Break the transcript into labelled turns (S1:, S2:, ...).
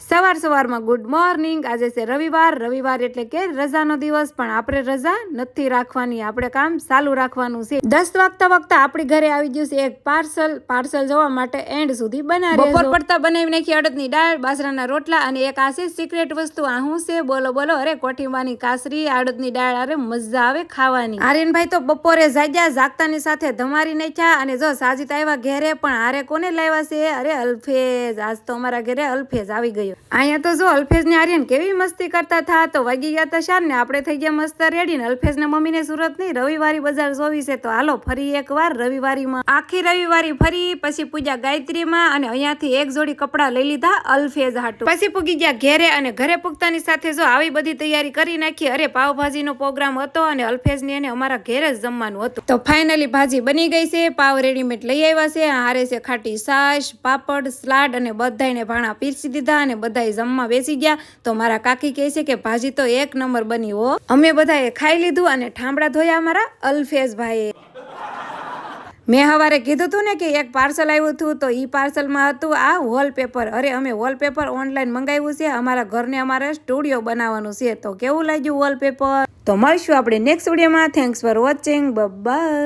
S1: સવાર સવારમાં good morning આજે છે રવિવાર. રવિવાર એટલે કે રજાનો દિવસ પણ આપણે રજા નથી રાખવાની. આપણે કામ ચાલુ રાખવાનું છે. દસ વાગતા વાગતા આપણી ઘરે આવી ગયું છે એક પાર્સલ પાર્સલ જવા માટે એન્ડ સુધી બનાવી બપોર પડતા બનાવી નાખી અડદની દાળ બાજરાના રોટલા અને એક આ છે સિક્રેટ વસ્તુ. આ શું છે? બોલો બોલો. અરે કોઠીમાની કાસરી અડદની દાળ. અરે મજા આવે ખાવાની. આર્યનભાઈ તો બપોરે જાગ્યા જાગતાની સાથે ધમારી નાખ્યા અને જો સાજીત આવ્યા ઘેરે પણ હારે કોને લાવ્યા છે? અરે અલ્ફેજ. આજ તો અમારા ઘરે અલ્ફેજ આવી ગયો. અહીંયા તો જો અલ્ફેજ ને આર્યન કેવી મસ્તી કરતા થા, તો વાગી ગયા તો શાન ને આપણે થઈ ગયા મસ્ત રેડી ને અલ્ફેજ ને મમ્મીને સુરત નહીં, રવિવારી બજાર જોવી છે, તો હાલો ફરી એકવાર રવિવારીમાં. આખી રવિવારી ફરી, પછી પૂજા ગાયત્રીમાં અને અહીંયાથી એક જોડી કપડાં લઈ લીધા અલ્ફેઝ હાટું. પછી પૂગી ગયા ઘેરે અને ઘરે પૂગતાની સાથે જો આવી બધી તૈયારી કરી નાખી, અરે પાવભાજીનો પ્રોગ્રામ હતો અને અલ્ફેજ ને એને અમારા ઘેરે જ જમવાનું હતું. તો ફાઇનલી ભાજી બની ગઈ છે, પાવ રેડીમેડ લઈ આવ્યા છે હારે છે ખાટી સાસ, પાપડ, સ્લાડ અને બધાને ભાણા પીરસી દીધા અને બધાય જમવા બેસી ગયા, તો મારા કાકી કહે છે કે, ભાજી તો એક નંબર બની હો. અમે બધાએ ખાઈ લીધું અને ઠામડા ધોયા અમારા અલ્ફેઝ ભાઈ મેં સવારે કીધું હતું ને કે, એક પાર્સલ આવ્યું હતું તો ઈ પાર્સલમાં હતું આ વોલપેપર અરે, અમે વોલપેપર ઓનલાઈન મંગાવ્યું છે, અમારા ઘરને અમારે સ્ટુડિયો બનાવવાનું છે, તો કેવું લાગ્યું વોલપેપર તો મળશું આપણે નેક્સ્ટ વિડીયોમાં થેન્ક્સ ફોર વોચિંગ બાય